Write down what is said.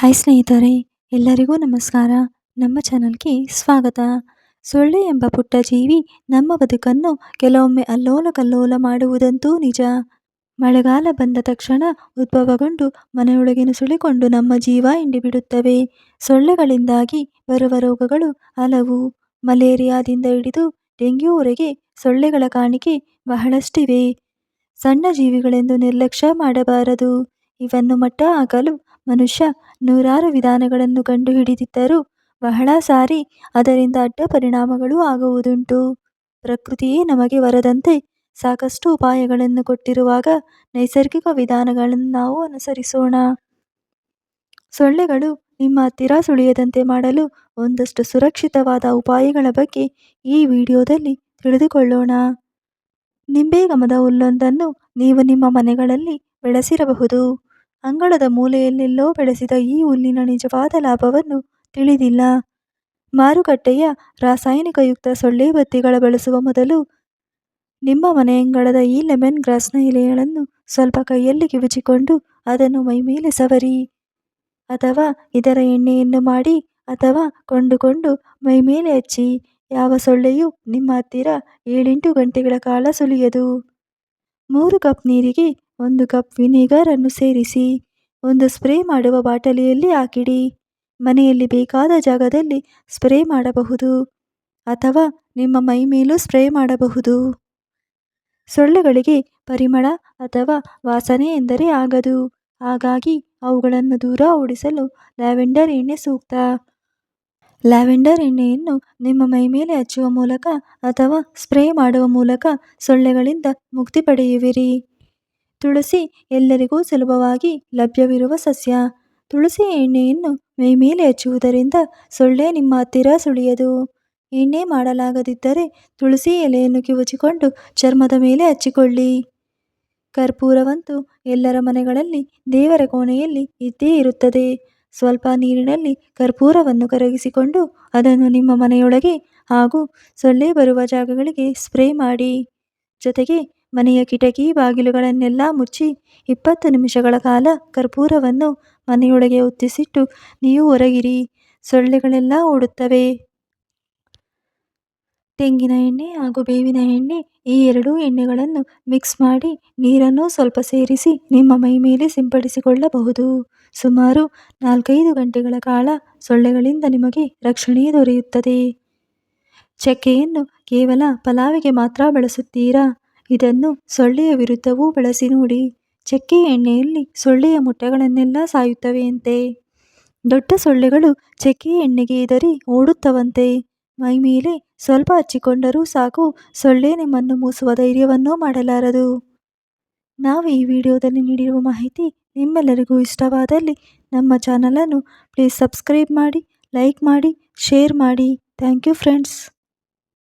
Hi ಸ್ನೇಹಿತರೆ, ಎಲ್ಲರಿಗೂ ನಮಸ್ಕಾರ. ನಮ್ಮ ಚಾನಲ್ಗೆ ಸ್ವಾಗತ. ಸೊಳ್ಳೆ ಎಂಬ ಪುಟ್ಟ ಜೀವಿ ನಮ್ಮ ಬದುಕನ್ನು ಕೆಲವೊಮ್ಮೆ ಅಲ್ಲೋಲ ಕಲ್ಲೋಲ ಮಾಡುವುದಂತೂ ನಿಜ. ಮಳೆಗಾಲ ಬಂದ ತಕ್ಷಣ ಉದ್ಭವಗೊಂಡು ಮನೆಯೊಳಗೆ ನುಸುಳಿಕೊಂಡು ನಮ್ಮ ಜೀವ ಹಿಂಡಿಬಿಡುತ್ತವೆ. ಸೊಳ್ಳೆಗಳಿಂದಾಗಿ ಬರುವ ರೋಗಗಳು ಹಲವು. ಮಲೇರಿಯಾದಿಂದ ಹಿಡಿದು ಡೆಂಗ್ಯೂವರೆಗೆ ಸೊಳ್ಳೆಗಳ ಕಾಣಿಕೆ ಬಹಳಷ್ಟಿವೆ. ಸಣ್ಣ ಜೀವಿಗಳೆಂದು ನಿರ್ಲಕ್ಷ್ಯ ಮಾಡಬಾರದು. ಇವನ್ನು ಮಟ್ಟ ಹಾಕಲು ಮನುಷ್ಯ ನೂರಾರು ವಿಧಾನಗಳನ್ನು ಕಂಡುಹಿಡಿದಿದ್ದರೂ ಬಹಳ ಸಾರಿ ಅದರಿಂದ ಅಡ್ಡ ಪರಿಣಾಮಗಳು ಆಗುವುದುಂಟು. ಪ್ರಕೃತಿಯೇ ನಮಗೆ ವರದಂತೆ ಸಾಕಷ್ಟು ಉಪಾಯಗಳನ್ನು ಕೊಟ್ಟಿರುವಾಗ ನೈಸರ್ಗಿಕ ವಿಧಾನಗಳನ್ನು ನಾವು ಅನುಸರಿಸೋಣ. ಸೊಳ್ಳೆಗಳು ನಿಮ್ಮ ಹತ್ತಿರ ಸುಳಿಯದಂತೆ ಮಾಡಲು ಒಂದಷ್ಟು ಸುರಕ್ಷಿತವಾದ ಉಪಾಯಗಳ ಬಗ್ಗೆ ಈ ವಿಡಿಯೋದಲ್ಲಿ ತಿಳಿದುಕೊಳ್ಳೋಣ. ನಿಂಬೆಗಮದ ಹುಲ್ಲೊಂದನ್ನು ನೀವು ನಿಮ್ಮ ಮನೆಗಳಲ್ಲಿ ಬೆಳೆಸಿರಬಹುದು. ಅಂಗಳದ ಮೂಲೆಯಲ್ಲೆಲ್ಲೋ ಬೆಳೆಸಿದ ಈ ಹುಲ್ಲಿನ ನಿಜವಾದ ಲಾಭವನ್ನು ತಿಳಿದಿಲ್ಲ. ಮಾರುಕಟ್ಟೆಯ ರಾಸಾಯನಿಕಯುಕ್ತ ಸೊಳ್ಳೆ ಬತ್ತಿಗಳ ಬಳಸುವ ಮೊದಲು ನಿಮ್ಮ ಮನೆಯಂಗಳದ ಈ ಲೆಮನ್ ಗ್ರಾಸ್ನ ಎಲೆಗಳನ್ನು ಸ್ವಲ್ಪ ಕೈಯಲ್ಲಿ ಕಿವುಚಿಕೊಂಡು ಅದನ್ನು ಮೈಮೇಲೆ ಸವರಿ, ಅಥವಾ ಇದರ ಎಣ್ಣೆಯನ್ನು ಮಾಡಿ ಅಥವಾ ಕೊಂಡುಕೊಂಡು ಮೈಮೇಲೆ ಹಚ್ಚಿ. ಯಾವ ಸೊಳ್ಳೆಯೂ ನಿಮ್ಮ ಹತ್ತಿರ ಏಳೆಂಟು ಗಂಟೆಗಳ ಕಾಲ ಸುಳಿಯದು ಮೂರು ಕಪ್ ನೀರಿಗೆ ಒಂದು ಕಪ್ ವಿನೆಗರ್ ಅನ್ನು ಸೇರಿಸಿ, ಒಂದು ಸ್ಪ್ರೇ ಮಾಡುವ ಬಾಟಲಿಯಲ್ಲಿ ಹಾಕಿಡಿ. ಮನೆಯಲ್ಲಿ ಬೇಕಾದ ಜಾಗದಲ್ಲಿ ಸ್ಪ್ರೇ ಮಾಡಬಹುದು ಅಥವಾ ನಿಮ್ಮ ಮೈ ಮೇಲೂ ಸ್ಪ್ರೇ ಮಾಡಬಹುದು. ಸೊಳ್ಳೆಗಳಿಗೆ ಪರಿಮಳ ಅಥವಾ ವಾಸನೆ ಎಂದರೆ ಆಗದು. ಹಾಗಾಗಿ ಅವುಗಳನ್ನು ದೂರ ಓಡಿಸಲು ಲ್ಯಾವೆಂಡರ್ ಎಣ್ಣೆ ಸೂಕ್ತ. ಲ್ಯಾವೆಂಡರ್ ಎಣ್ಣೆಯನ್ನು ನಿಮ್ಮ ಮೈ ಮೇಲೆ ಹಚ್ಚುವ ಮೂಲಕ ಅಥವಾ ಸ್ಪ್ರೇ ಮಾಡುವ ಮೂಲಕ ಸೊಳ್ಳೆಗಳಿಂದ ಮುಕ್ತಿ ಪಡೆಯುವಿರಿ. ತುಳಸಿ ಎಲ್ಲರಿಗೂ ಸುಲಭವಾಗಿ ಲಭ್ಯವಿರುವ ಸಸ್ಯ. ತುಳಸಿ ಎಣ್ಣೆಯನ್ನು ಮೈಮೇಲೆ ಹಚ್ಚುವುದರಿಂದ ಸೊಳ್ಳೆ ನಿಮ್ಮ ಹತ್ತಿರ ಸುಳಿಯದು. ಎಣ್ಣೆ ಮಾಡಲಾಗದಿದ್ದರೆ ತುಳಸಿ ಎಲೆಯನ್ನು ಕಿವುಚಿಕೊಂಡು ಚರ್ಮದ ಮೇಲೆ ಹಚ್ಚಿಕೊಳ್ಳಿ. ಕರ್ಪೂರವಂತೂ ಎಲ್ಲರ ಮನೆಗಳಲ್ಲಿ ದೇವರ ಕೋಣೆಯಲ್ಲಿ ಇದ್ದೇ ಇರುತ್ತದೆ. ಸ್ವಲ್ಪ ನೀರಿನಲ್ಲಿ ಕರ್ಪೂರವನ್ನು ಕರಗಿಸಿಕೊಂಡು ಅದನ್ನು ನಿಮ್ಮ ಮನೆಯೊಳಗೆ ಹಾಗೂ ಸೊಳ್ಳೆ ಬರುವ ಜಾಗಗಳಿಗೆ ಸ್ಪ್ರೇ ಮಾಡಿ. ಜೊತೆಗೆ ಮನೆಯ ಕಿಟಕಿ ಬಾಗಿಲುಗಳನ್ನೆಲ್ಲ ಮುಚ್ಚಿ ಇಪ್ಪತ್ತು ನಿಮಿಷಗಳ ಕಾಲ ಕರ್ಪೂರವನ್ನು ಮನೆಯೊಳಗೆ ಒತ್ತಿಸಿಟ್ಟು, ನೀವು ಹೊರಗಿರಿ, ಸೊಳ್ಳೆಗಳೆಲ್ಲ ಓಡುತ್ತವೆ. ತೆಂಗಿನ ಎಣ್ಣೆ ಹಾಗೂ ಬೇವಿನ ಎಣ್ಣೆ ಈ ಎರಡೂ ಎಣ್ಣೆಗಳನ್ನು ಮಿಕ್ಸ್ ಮಾಡಿ ನೀರನ್ನು ಸ್ವಲ್ಪ ಸೇರಿಸಿ ನಿಮ್ಮ ಮೈ ಮೇಲೆ ಸಿಂಪಡಿಸಿಕೊಳ್ಳಬಹುದು. ಸುಮಾರು ನಾಲ್ಕೈದು ಗಂಟೆಗಳ ಕಾಲ ಸೊಳ್ಳೆಗಳಿಂದ ನಿಮಗೆ ರಕ್ಷಣೆ ದೊರೆಯುತ್ತದೆ. ಚಕ್ಕೆಯನ್ನು ಕೇವಲ ಪಲಾವಿಗೆ ಮಾತ್ರ ಬಳಸುತ್ತೀರಾ? ಇದನ್ನು ಸೊಳ್ಳೆಯ ವಿರುದ್ಧವೂ ಬಳಸಿ ನೋಡಿ. ಚಕ್ಕೆ ಎಣ್ಣೆಯಲ್ಲಿ ಸೊಳ್ಳೆಯ ಮೊಟ್ಟೆಗಳನ್ನೆಲ್ಲ ಸಾಯುತ್ತವೆಯಂತೆ. ದೊಡ್ಡ ಸೊಳ್ಳೆಗಳು ಚಕ್ಕೆ ಎಣ್ಣೆಗೆ ಎದರಿ ಓಡುತ್ತವಂತೆ. ಮೈ ಮೇಲೆ ಸ್ವಲ್ಪ ಹಚ್ಚಿಕೊಂಡರೂ ಸಾಕು ಸೊಳ್ಳೆ ನಿಮ್ಮನ್ನು ಮೂಸುವ ಧೈರ್ಯವನ್ನೂ ಮಾಡಲಾರದು. ನಾವು ಈ ವಿಡಿಯೋದಲ್ಲಿ ನೀಡಿರುವ ಮಾಹಿತಿ ನಿಮ್ಮೆಲ್ಲರಿಗೂ ಇಷ್ಟವಾದಲ್ಲಿ ನಮ್ಮ ಚಾನಲನ್ನು ಪ್ಲೀಸ್ ಸಬ್ಸ್ಕ್ರೈಬ್ ಮಾಡಿ, ಲೈಕ್ ಮಾಡಿ, ಶೇರ್ ಮಾಡಿ. Thank you friends.